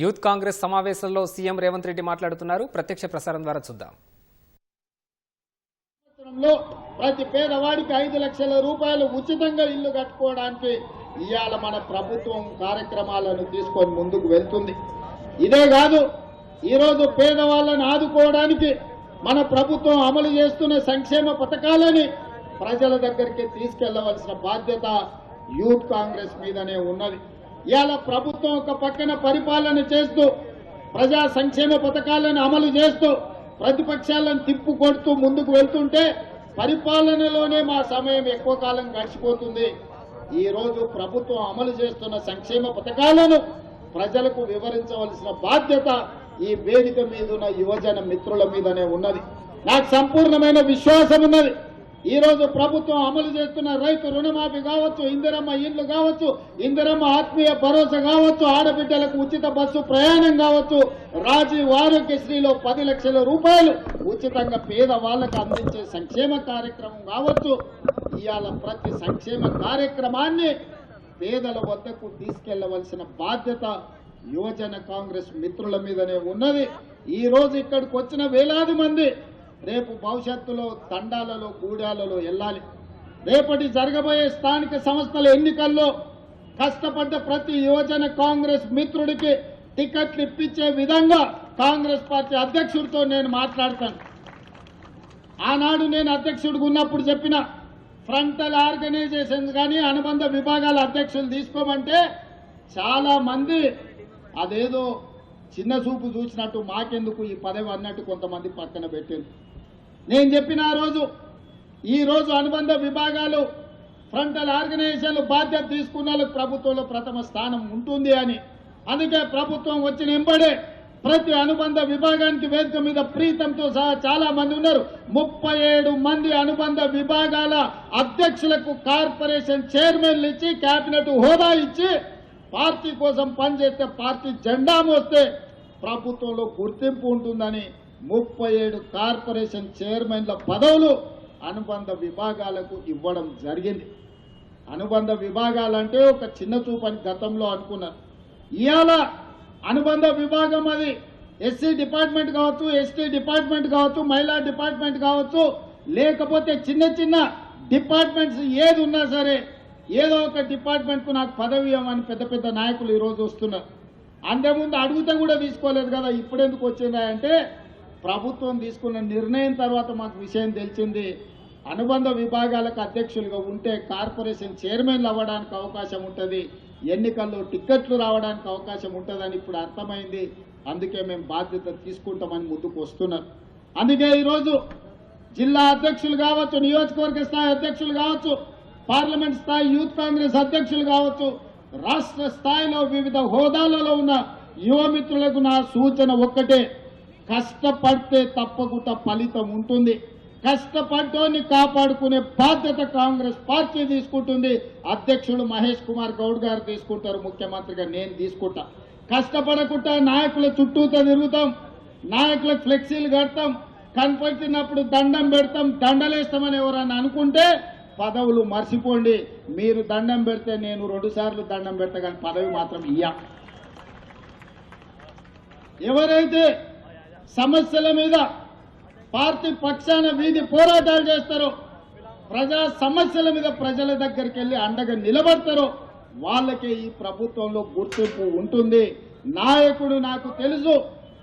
Youth Congress సమావేశంలో CM Revanth Reddy మాట్లాడుతున్నారు. ప్రత్యక్ష ప్రసారం ద్వారా చూద్దాం. సంవత్సరంలో ప్రతి పేదవాడికి ఐదు లక్షల రూపాయలు ఉచితంగా ఇల్లు కట్టుకోవడానికి ఇవాళ మన ప్రభుత్వం కార్యక్రమాలను తీసుకొని ముందుకు వెళ్తుంది. ఇదే కాదు ఈరోజు పేదవాళ్ళను ఆదుకోవడానికి మన ప్రభుత్వం అమలు చేస్తున్న సంక్షేమ పథకాలని ప్రజల దగ్గరికి తీసుకెళ్ళవలసిన బాధ్యత యూత్ కాంగ్రెస్ మీదనే ఉన్నది. ఇవాళ ప్రభుత్వం ఒక పక్కన పరిపాలన చేస్తూ ప్రజా సంక్షేమ పథకాలను అమలు చేస్తూ ప్రతిపక్షాలను తిప్పు కొడుతూ ముందుకు వెళ్తుంటే పరిపాలనలోనే మా సమయం ఎక్కువ కాలం గడిచిపోతుంది. ఈ రోజు ప్రభుత్వం అమలు చేస్తున్న సంక్షేమ పథకాలను ప్రజలకు వివరించవలసిన బాధ్యత ఈ వేదిక మీద ఉన్న యువజన మిత్రుల మీదనే ఉన్నది. నాకు సంపూర్ణమైన విశ్వాసం ఉన్నది. ఈరోజు ప్రభుత్వం అమలు చేస్తున్న రైతు రుణమాఫీ కావచ్చు ఇందిరమ్మ ఇల్లు కావచ్చు ఇందిరమ్మ ఆత్మీయ భరోసా కావచ్చు ఆడబిడ్డలకు ఉచిత బస్సు ప్రయాణం కావచ్చు రాజీవ్ ఆరోగ్యశ్రీలో పది లక్షల రూపాయలు ఉచితంగా పేద వాళ్ళకు అందించే సంక్షేమ కార్యక్రమం కావచ్చు. ఇవాళ ప్రతి సంక్షేమ కార్యక్రమాన్ని పేదల వద్దకు తీసుకెళ్ళవలసిన బాధ్యత యువజన కాంగ్రెస్ మిత్రుల మీదనే ఉన్నది. ఈ రోజు ఇక్కడికి వచ్చిన వేలాది మంది రేపు భవిష్యత్తులో తండాలలో గూడాలలో వెళ్ళాలి. రేపటి జరగబోయే స్థానిక సంస్థల ఎన్నికల్లో కష్టపడ్డ ప్రతి యువజన కాంగ్రెస్ మిత్రుడికి టికెట్లు ఇప్పించే విధంగా కాంగ్రెస్ పార్టీ అధ్యక్షుడితో నేను మాట్లాడతాను. ఆనాడు నేను అధ్యక్షుడిగా ఉన్నప్పుడు చెప్పిన ఫ్రంటల్ ఆర్గనైజేషన్స్ కానీ అనుబంధ విభాగాల అధ్యక్షులు తీసుకోమంటే చాలా మంది అదేదో చిన్న చూపు చూసినట్టు మాకెందుకు ఈ పదవి అన్నట్టు కొంతమంది పక్కన పెట్టింది నేను చెప్పిన ఆ రోజు ఈరోజు అనుబంధ విభాగాలు ఫ్రంటల్ ఆర్గనైజేషన్లు బాధ్యత తీసుకున్న ప్రభుత్వంలో ప్రథమ స్థానం ఉంటుంది అని. అందుకే ప్రభుత్వం వచ్చిన ఎంబడే ప్రతి అనుబంధ విభాగానికి వేదిక మీద ప్రీతంతో సహా చాలా మంది ఉన్నారు. ముప్పై ఏడు మంది అనుబంధ విభాగాల అధ్యక్షులకు కార్పొరేషన్ చైర్మన్లు ఇచ్చి కేబినెట్ హోదా ఇచ్చి పార్టీ కోసం పనిచేస్తే పార్టీ జెండా మోస్తే ప్రభుత్వంలో గుర్తింపు ఉంటుందని ముప్పై ఏడు కార్పొరేషన్ చైర్మన్ల పదవులు అనుబంధ విభాగాలకు ఇవ్వడం జరిగింది. అనుబంధ విభాగాలంటే ఒక చిన్న చూపని గతంలో అనుకున్నారు ఇవాళ అనుబంధ విభాగం అది. ఎస్సీ డిపార్ట్మెంట్ కావచ్చు ఎస్టీ డిపార్ట్మెంట్ కావచ్చు మహిళా డిపార్ట్మెంట్ కావచ్చు లేకపోతే చిన్న చిన్న డిపార్ట్మెంట్స్ ఏది ఉన్నా సరే ఏదో ఒక డిపార్ట్మెంట్కు నాకు పదవి ఇవ్వమని పెద్ద పెద్ద నాయకులు ఈరోజు వస్తున్నారు. అంతేముందు అడుగుతా కూడా తీసుకోలేదు కదా ఇప్పుడెందుకు వచ్చిందా అంటే ప్రభుత్వం తీసుకున్న నిర్ణయం తర్వాత మాకు విషయం తెలిసింది. అనుబంధ విభాగాలకు అధ్యక్షులుగా ఉంటే కార్పొరేషన్ చైర్మన్లు అవ్వడానికి అవకాశం ఉంటుంది. ఎన్నికల్లో టిక్కెట్లు రావడానికి అవకాశం ఉంటుందని ఇప్పుడు అర్థమైంది. అందుకే మేము బాధ్యత తీసుకుంటామని ముందుకు వస్తున్నారు అందుకే ఈరోజు జిల్లా అధ్యక్షులు కావచ్చు నియోజకవర్గ స్థాయి అధ్యక్షులు కావచ్చు పార్లమెంట్ స్థాయి యూత్ కాంగ్రెస్ అధ్యక్షులు కావచ్చు రాష్ట్ర స్థాయిలో వివిధ హోదాలలో ఉన్న యువమిత్రులకు నా సూచన ఒక్కటే. కష్టపడితే తప్పకుండా ఫలితం ఉంటుంది. కష్టపడ్డోని కాపాడుకునే బాధ్యత కాంగ్రెస్ పార్టీ తీసుకుంటుంది. అధ్యక్షుడు మహేష్ కుమార్ గౌడ్ గారు తీసుకుంటారు ముఖ్యమంత్రిగా నేను తీసుకుంటా. కష్టపడకుండా నాయకుల చుట్టూతో తిరుగుతాం నాయకులకు ఫ్లెక్సీలు కడతాం కనపడుతున్నప్పుడు దండం పెడతాం దండలేస్తామని ఎవరన్నా అనుకుంటే పదవులు మర్చిపోండి. మీరు దండం పెడితే నేను రెండు సార్లు దండం పెడతా కానీ పదవి మాత్రం ఇయ్యా. ఎవరైతే సమస్యల మీద పార్టీ పక్షాన వీధి పోరాటాలు చేస్తారో. ప్రజా సమస్యల మీద ప్రజల దగ్గరికి వెళ్ళి అండగా నిలబడతారో. వాళ్ళకే ఈ ప్రభుత్వంలో గుర్తింపు ఉంటుంది. నాయకుడు నాకు తెలుసు.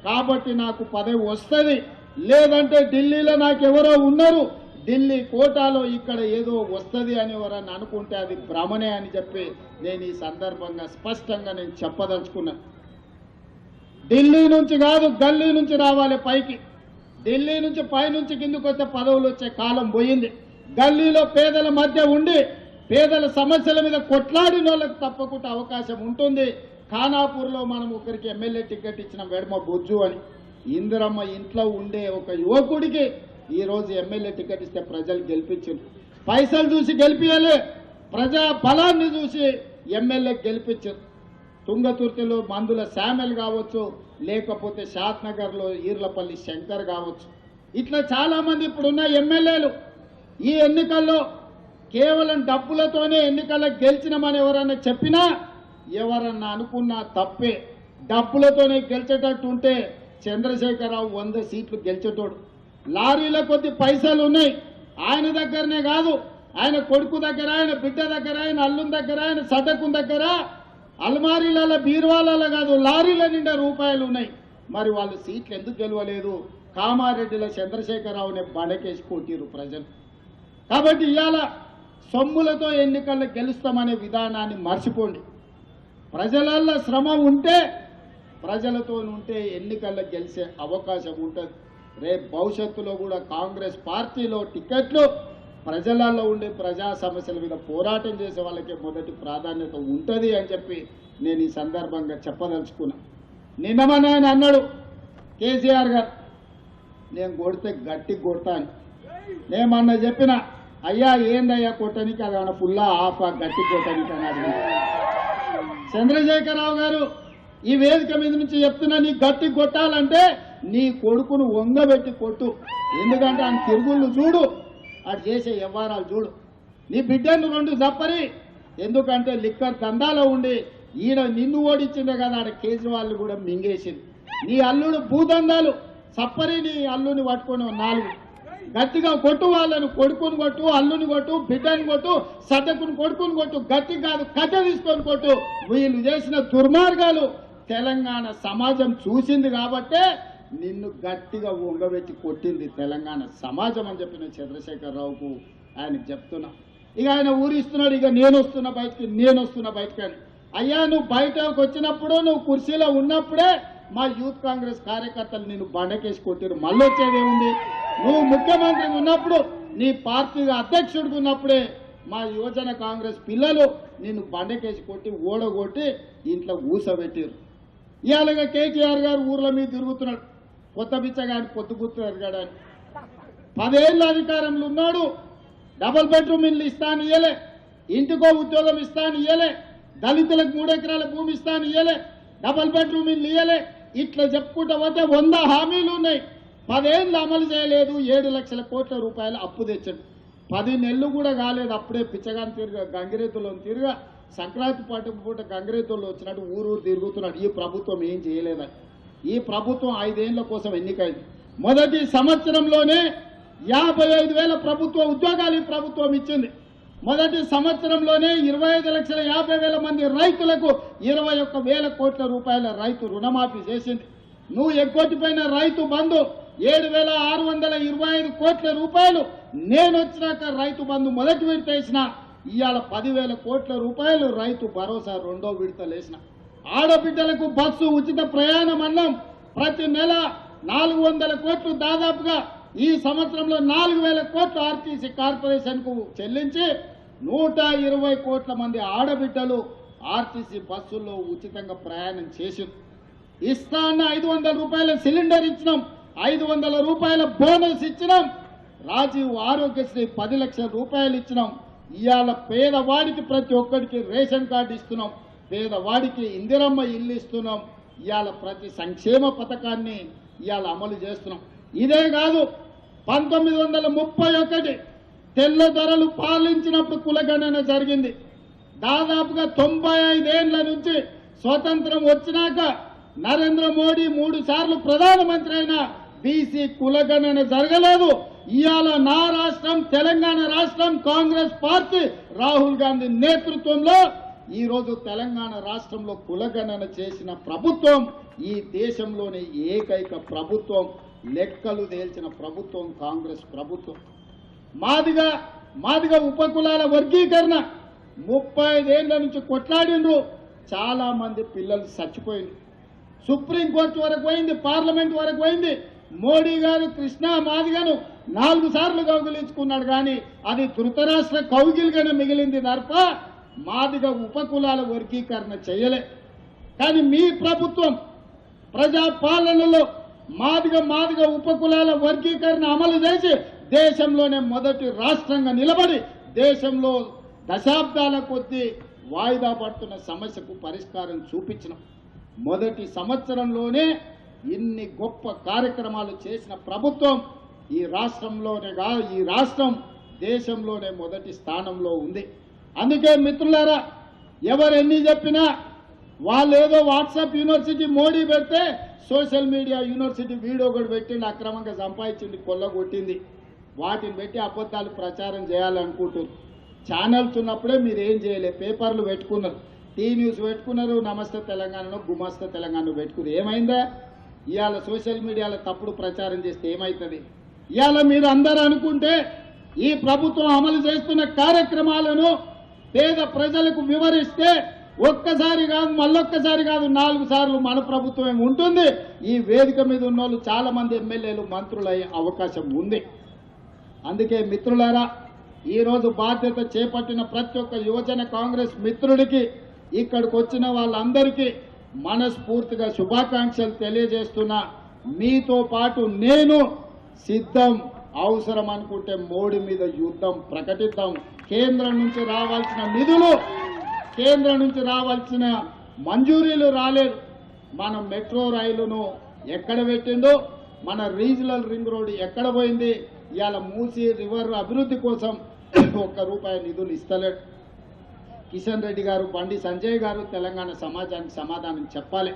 కాబట్టి నాకు పదవి వస్తుంది. లేదంటే ఢిల్లీలో నాకు ఎవరో ఉన్నారు. ఢిల్లీ కోటాలో ఇక్కడ ఏదో వస్తుంది అని ఎవరన్నా అనుకుంటే అది భ్రమనే అని చెప్పి నేను ఈ సందర్భంగా స్పష్టంగా నేను చెప్పదలుచుకున్నాను ఢిల్లీ నుంచి కాదు గల్లీ నుంచి రావాలి పైకి. ఢిల్లీ నుంచి పైనుంచి కిందకు వచ్చే పదవులు వచ్చే కాలం పోయింది. గల్లీలో పేదల మధ్య ఉండి పేదల సమస్యల మీద కొట్లాడిన వాళ్ళకి తప్పకుండా అవకాశం ఉంటుంది. ఖానాపూర్లో మనం ఒకరికి ఎమ్మెల్యే టికెట్ ఇచ్చిన వెడమ బొజ్జు అని. ఇందిరమ్మ ఇంట్లో ఉండే ఒక యువకుడికి ఈరోజు ఎమ్మెల్యే టికెట్ ఇస్తే ప్రజలు గెలిపించారు పైసలు చూసి గెలిపించాలి ప్రజా బలాన్ని చూసి ఎమ్మెల్యే గెలిపించారు తుంగతుర్తిలో మందుల శామెల్ కావచ్చు లేకపోతే షాద్నగర్లో ఈర్లపల్లి శంకర్ కావచ్చు. ఇట్లా చాలా మంది ఇప్పుడున్న ఎమ్మెల్యేలు ఈ ఎన్నికల్లో కేవలం డబ్బులతోనే ఎన్నికల్లో గెలిచినామని ఎవరన్నా చెప్పినా ఎవరన్నా అనుకున్నా తప్పే. డబ్బులతోనే గెలిచేటట్టు ఉంటే చంద్రశేఖరరావు వంద సీట్లు గెలిచేటోడు. లారీల కొద్ది పైసలు ఉన్నాయి. ఆయన దగ్గరనే కాదు. ఆయన కొడుకు దగ్గర ఆయన బిడ్డ దగ్గర ఆయన అల్లుని దగ్గర ఆయన సదకుని దగ్గర అల్మారీల బీరువాల కాదు లారీల నిండా రూపాయలు ఉన్నాయి. మరి వాళ్ళు సీట్లు ఎందుకు గెలవలేదు? కామారెడ్డిలో చంద్రశేఖరరావుని బడకేసి కొట్టిరు ప్రజలు. కాబట్టి ఇవాళ సొమ్ములతో ఎన్నికల్లో గెలుస్తామనే విధానాన్ని మర్చిపోండి. ప్రజలల్లో శ్రమ ఉంటే ప్రజలతో ఉంటే ఎన్నికల్లో గెలిచే అవకాశం ఉంటుంది. రేపు భవిష్యత్తులో కూడా కాంగ్రెస్ పార్టీలో టికెట్లు ప్రజలలో ఉండే ప్రజా సమస్యల మీద పోరాటం చేసే వాళ్ళకే మొదటి ప్రాధాన్యత ఉంటుంది అని చెప్పి నేను ఈ సందర్భంగా చెప్పదలుచుకున్నా. నిన్న ఆయన అన్నాడు కేసీఆర్ గారు నేను కొడితే గట్టి కొడతాను నేమన్నా చెప్పిన అయ్యా ఏందయ్యా కొట్టనికి? అది ఏమన్నా ఫుల్లా ఆఫ్ గట్టి కొట్టనికి అని అడిగిన. చంద్రశేఖరరావు గారు ఈ వేదిక మీద నుంచి చెప్తున్నా నీ గట్టి కొట్టాలంటే నీ కొడుకును వంగబెట్టి కొట్టు. ఎందుకంటే ఆయన తిరుగుళ్ళు చూడు అటు చేసే వ్యవహారాలు చూడు. నీ బిడ్డను రెండు చప్పరి. ఎందుకంటే లిక్కర్ తందాలో ఉండి ఈయన నిన్ను ఓడించిందే కదా ఆడ కేజ్రీవాల్ కూడా మింగేసింది. నీ అల్లుడు భూదందాలు. సప్పరి నీ అల్లుని పట్టుకొని నాలుగు. గట్టిగా కొట్టు వాళ్ళను కొడుకుని కొట్టు అల్లుని కొట్టు బిడ్డని కొట్టు సద్దకుని కొడుకుని కొట్టు గట్టి కాదు కథ తీసుకొని కొట్టు. వీళ్ళు చేసిన దుర్మార్గాలు తెలంగాణ సమాజం చూసింది కాబట్టే నిన్ను గట్టిగా వంగబెట్టి కొట్టింది తెలంగాణ సమాజం అని చెప్పిన చంద్రశేఖరరావుకు ఆయనకు చెప్తున్నా. ఇక ఆయన ఊరిస్తున్నాడు ఇక నేను వస్తున్నా బయటికి నేను వస్తున్నా బయటకి అని. అయ్యా నువ్వు బయటకు వచ్చినప్పుడు నువ్వు కుర్చీలో ఉన్నప్పుడే మా యూత్ కాంగ్రెస్ కార్యకర్తలు నిన్ను బండకేసి కొట్టారు. మళ్ళీ వచ్చేదేముంది? నువ్వు ముఖ్యమంత్రి ఉన్నప్పుడు నీ పార్టీ అధ్యక్షుడికి ఉన్నప్పుడే మా యువజన కాంగ్రెస్ పిల్లలు నిన్ను బండకేసి కొట్టి ఓడగొట్టి ఇంట్లో ఊసబెట్టారు. ఇవాళగా కేటీఆర్ గారు ఊర్ల మీద తిరుగుతున్నాడు. కొత్త బిచ్చగాని పొత్తు గుర్తుగాడు అని పదేళ్ళ అధికారంలో ఉన్నాడు. డబుల్ బెడ్రూమ్ ఇల్లు ఇస్తాను ఇయ్యలే. ఇంటికో ఉద్యోగం ఇస్తాను ఇయ్యలే. దళితులకు మూడు ఎకరాల భూమి ఇస్తాను ఇయ్యలే. డబుల్ బెడ్రూమ్ ఇల్లు ఇయ్యలే. ఇట్లా చెప్పుకుంటా పోతే వంద హామీలు ఉన్నాయి. పదేళ్ళు అమలు చేయలేదు. ఏడు లక్షల కోట్ల రూపాయలు అప్పు తెచ్చాడు. పది నెలలు కూడా కాలేదు. అప్పుడే పిచ్చగాని తిరిగా గంగిరేతులను తిరిగా సంక్రాంతి పండుగ పూట గంగిరేతుల్లో వచ్చినట్టు ఊరు ఊరు తిరుగుతున్నాడు. ఈ ప్రభుత్వం ఏం చేయలేదని. ఈ ప్రభుత్వం ఐదేళ్ళ కోసం ఎన్నికైంది. మొదటి సంవత్సరంలోనే యాభై ఐదు వేల ప్రభుత్వ ఉద్యోగాలు ఈ ప్రభుత్వం ఇచ్చింది. మొదటి సంవత్సరంలోనే ఇరవై ఐదు లక్షల యాభై వేల మంది రైతులకు ఇరవై ఒక్క వేల కోట్ల రూపాయల రైతు రుణమాఫీ చేసింది. నువ్వు ఎగ్గొట్టిపోయిన రైతు బంధు ఏడు వేల ఆరు వందల ఇరవై ఐదు కోట్ల రూపాయలు నేను వచ్చినాక రైతు బంధు మొదటి విడత వేసిన ఇవాళ పదివేల కోట్ల రూపాయలు రైతు భరోసా రెండో విడతలు ఆడబిడ్డలకు బస్సు ఉచిత ప్రయాణం అన్నం ప్రతి నెల నాలుగు వందల కోట్లు దాదాపుగా ఈ సంవత్సరంలో నాలుగు వేల కోట్లు ఆర్టీసీ కార్పొరేషన్కు చెల్లించి నూట ఇరవై కోట్ల మంది ఆడబిడ్డలు ఆర్టీసీ బస్సుల్లో ఉచితంగా ప్రయాణం చేసింది ఇస్తా అన్న ఐదు వందల రూపాయల సిలిండర్ ఇచ్చినాం ఐదు వందల రూపాయల బోనస్ ఇచ్చినాం రాజీవ్ ఆరోగ్యశ్రీ పది లక్షల రూపాయలు ఇచ్చినాం ఇవాళ పేదవాడికి ప్రతి ఒక్కరికి రేషన్ కార్డు ఇస్తున్నాం. పేదవాడికి ఇందిరమ్మ ఇల్లు ఇస్తున్నాం. ఇవాళ ప్రతి సంక్షేమ పథకాన్ని ఇవాళ అమలు చేస్తున్నాం. ఇదే కాదు పంతొమ్మిది వందల ముప్పై ఒకటి తెల్ల ధరలు పాలించినప్పుడు కులగణన జరిగింది. దాదాపుగా తొంభై ఐదేళ్ళ నుంచి స్వతంత్రం వచ్చినాక నరేంద్ర మోడీ మూడు సార్లు ప్రధానమంత్రి అయిన బీసీ కులగణన జరగలేదు. ఇవాళ నా రాష్ట్రం తెలంగాణ రాష్ట్రం కాంగ్రెస్ పార్టీ రాహుల్ గాంధీ నేతృత్వంలో ఈరోజు తెలంగాణ రాష్ట్రంలో కులగణన చేసిన ప్రభుత్వం ఈ దేశంలోని ఏకైక ప్రభుత్వం లెక్కలు తేల్చిన ప్రభుత్వం కాంగ్రెస్ ప్రభుత్వం. మాదిగా మాదిగా ఉపకులాల వర్గీకరణ ముప్పై ఐదేళ్ళ నుంచి కొట్లాడిండ్రు. చాలా మంది పిల్లలు చచ్చిపోయింది సుప్రీంకోర్టు వరకు పోయింది పార్లమెంట్ వరకు పోయింది. మోడీ గారు కృష్ణా మాదిగను నాలుగు సార్లు కౌగిలించుకున్నాడు కానీ అది ధృతరాష్ట్ర కౌగిలిగానే మిగిలింది తప్ప మాదిగ ఉపకులాల వర్గీకరణ చేయలే. కానీ మీ ప్రభుత్వం ప్రజాపాలనలో మాదిగా మాదిగ మాదిగ ఉపకులాల వర్గీకరణ అమలు చేసి దేశంలోనే మొదటి రాష్ట్రంగా నిలబడి దేశంలో దశాబ్దాల కొద్దీ వాయిదా పడుతున్న సమస్యకు పరిష్కారం చూపించిన. మొదటి సంవత్సరంలోనే ఇన్ని గొప్ప కార్యక్రమాలు చేసిన ప్రభుత్వం ఈ రాష్ట్రంలోనే కాదు ఈ రాష్ట్రం దేశంలోనే మొదటి స్థానంలో ఉంది. అందుకే మిత్రులారా ఎవరు ఎన్ని చెప్పినా వాళ్ళు ఏదో వాట్సాప్ యూనివర్సిటీ మోడీ పెడితే సోషల్ మీడియా యూనివర్సిటీ వీడియో కూడా పెట్టిండి అక్రమంగా సంపాదించింది కొల్లగొట్టింది. వాటిని పెట్టి అబద్ధాలు ప్రచారం చేయాలనుకుంటున్నారు. ఛానల్స్ ఉన్నప్పుడే మీరు ఏం చేయలేదు పేపర్లు పెట్టుకున్నారు. టీ న్యూస్ పెట్టుకున్నారు నమస్తే తెలంగాణలో గుమాస్తే తెలంగాణలో పెట్టుకున్నారు. ఏమైందా? ఇవాళ సోషల్ మీడియాలో తప్పుడు ప్రచారం చేస్తే ఏమవుతుంది ఇవాళ మీరు అందరూ అనుకుంటే ఈ ప్రభుత్వం అమలు చేస్తున్న కార్యక్రమాలను పేద ప్రజలకు వివరిస్తే ఒక్కసారి కాదు మళ్ళొక్కసారి కాదు నాలుగు సార్లు మన ప్రభుత్వం ఉంటుంది. ఈ వేదిక మీద ఉన్న వాళ్ళు చాలా మంది ఎమ్మెల్యేలు మంత్రులయ్యే అవకాశం ఉంది. అందుకే మిత్రులారా ఈరోజు బాధ్యత చేపట్టిన ప్రతి ఒక్క యువజన కాంగ్రెస్ మిత్రుడికి ఇక్కడికి వచ్చిన వాళ్ళందరికీ మనస్ఫూర్తిగా శుభాకాంక్షలు తెలియజేస్తున్నా. మీతో పాటు నేను సిద్ధం. అవసరం అనుకుంటే మోడీ మీద యుద్ధం ప్రకటిద్దాం. కేంద్రం నుంచి రావాల్సిన నిధులు కేంద్రం నుంచి రావాల్సిన మంజూరీలు రాలేదు. మన మెట్రో రైలును ఎక్కడ పెట్టిందో మన రీజనల్ రింగ్ రోడ్ ఎక్కడ పోయింది ఇవాళ మూసి రివర్ అభివృద్ధి కోసం ఒక్క రూపాయి నిధులు ఇస్తలేడు. కిషన్ రెడ్డి గారు బండి సంజయ్ గారు తెలంగాణ సమాజానికి సమాధానం చెప్పాలి.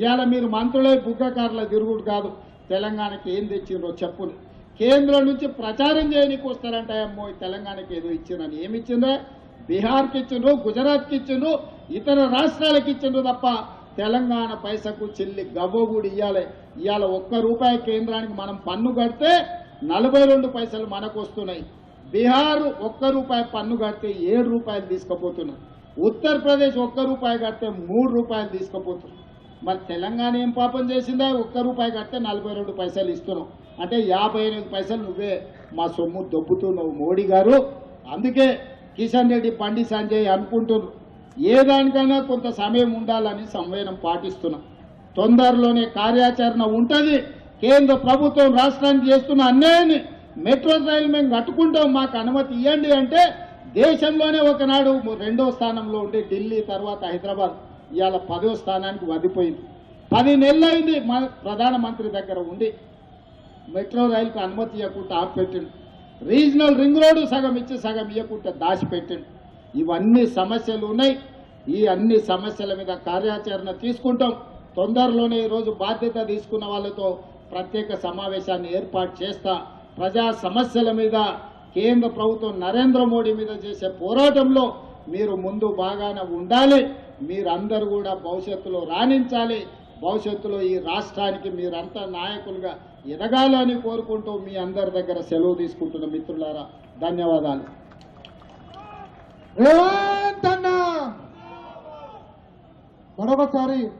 ఇవాళ మీరు మంత్రులే బుగ్గకారుల తిరుగుడు కాదు తెలంగాణకి ఏం తెచ్చిండ్రో చెప్పుని కేంద్రం నుంచి ప్రచారం చేయనీకి వస్తారంట అమ్మో తెలంగాణకి ఏదో ఇచ్చిందని ఏమి ఇచ్చిండ్రా బీహార్కి ఇచ్చిండ్రు గుజరాత్కి ఇచ్చిండ్రు ఇతర రాష్ట్రాలకు ఇచ్చిండ్రు తప్ప తెలంగాణ పైసకు చెల్లి గవ్వ కూడా ఇవ్వాలి ఇవాళ ఒక్క రూపాయి కేంద్రానికి మనం పన్ను కడితే నలభై రెండు పైసలు మనకు వస్తున్నాయి. బీహార్ ఒక్క రూపాయి పన్ను కడితే ఏడు రూపాయలు తీసుకుపోతున్నారు. ఉత్తరప్రదేశ్ ఒక్క రూపాయి కడితే మూడు రూపాయలు తీసుకుపోతున్నారు. మరి తెలంగాణ ఏం పాపం చేసిందా? ఒక్క రూపాయి కడితే నలభై రెండు పైసలు ఇస్తున్నాం. అంటే యాభై ఎనిమిది పైసలు నువ్వే మా సొమ్ము దొబ్బుతున్నావు మోడీ గారు. అందుకే కిషన్ రెడ్డి బండి సంజయ్ అనుకుంటున్నారు. ఏ దానికైనా కొంత సమయం ఉండాలని సంవేదనం పాటిస్తున్నాం. తొందరలోనే కార్యాచరణ ఉంటుంది. కేంద్ర ప్రభుత్వం రాష్ట్రానికి చేస్తున్న అన్యాయాన్ని మెట్రో రైలు మేము కట్టుకుంటాం. మాకు అనుమతి ఇవ్వండి అంటే దేశంలోనే ఒకనాడు రెండో స్థానంలో ఉండే ఢిల్లీ తర్వాత హైదరాబాద్ ఇవాళ పదో స్థానానికి వదిపోయింది పది నెలలు అయింది మన ప్రధానమంత్రి దగ్గర ఉండి. మెట్రో రైలుకు అనుమతి ఇవ్వకుండా ఆపిపెట్టిండు. రీజనల్ రింగ్ రోడ్డు సగం ఇచ్చి సగం ఇవ్వకుండా దాచిపెట్టిండు. ఇవన్నీ సమస్యలు ఉన్నాయి. ఈ అన్ని సమస్యల మీద కార్యాచరణ తీసుకుంటాం. తొందరలోనే ఈరోజు బాధ్యత తీసుకున్న వాళ్ళతో ప్రత్యేక సమావేశాన్ని ఏర్పాటు చేస్తా. ప్రజా సమస్యల మీద కేంద్ర ప్రభుత్వం నరేంద్ర మోడీ మీద చేసే పోరాటంలో మీరు ముందు బాగానే ఉండాలి. మీరందరూ కూడా భవిష్యత్తులో రాణించాలి. భవిష్యత్తులో ఈ రాష్ట్రానికి మీరంతా నాయకులుగా ఎదగాలని కోరుకుంటూ మీ అందరి దగ్గర సెలవు తీసుకుంటున్న మిత్రులారా ధన్యవాదాలు. రేవంత్ అన్న! మరొకసారి